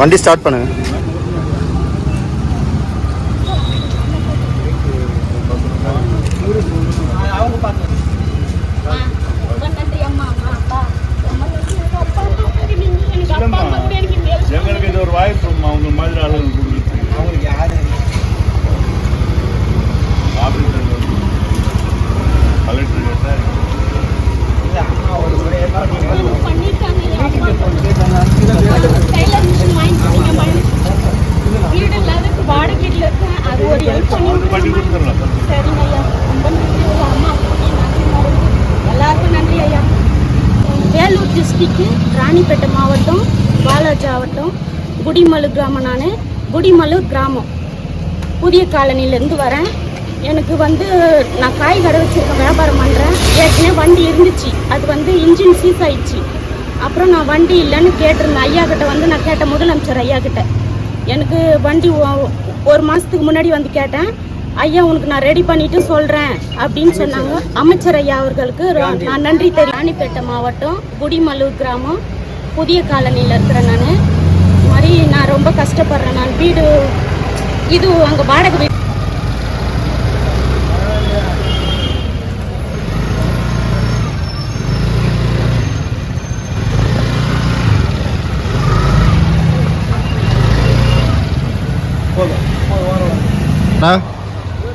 வண்டி ஸ்டார்ட் பண்ணுங்க. ஹெல்ப் பண்ணி சரிங்க ஐயா ரொம்ப நன்றி ஐயா அம்மா எல்லாருக்கும் நன்றி ஐயா வேலூர் டிஸ்ட்ரிக்கு ராணிப்பேட்டை மாவட்டம் பாலாஜி மாவட்டம் குடிமலு கிராமம் நான் குடிமலு கிராமம் புதிய காலனிலேருந்து வரேன் எனக்கு வந்து நான் காய் கடை வச்சுருக்கேன் வியாபாரம் பண்ணுறேன் ஏற்கனவே வண்டி இருந்துச்சு அது வந்து இன்ஜின் சீஸ் ஆயிடுச்சு அப்புறம் நான் வண்டி இல்லைன்னு கேட்டிருந்தேன் ஐயா கிட்ட வந்து நான் கேட்டேன் முதலமைச்சர் ஐயா கிட்ட எனக்கு வண்டி ஒரு மாதத்துக்கு முன்னாடி வந்து கேட்டேன். ஐயா உனக்கு நான் ரெடி பண்ணிட்டு சொல்கிறேன் அப்படின்னு சொன்னாங்க. அமைச்சர் ஐயா அவர்களுக்கு ரொ- நான் நன்றி தெரியும் ராணிப்பேட்டை மாவட்டம் குடிமல்லூர் கிராமம். புதிய காலனியில் இருக்கிறேன் நான். இது மாதிரி நான் ரொம்ப கஷ்டப்படுறேன். நான் வீடு இது அங்கே வாடகை 来。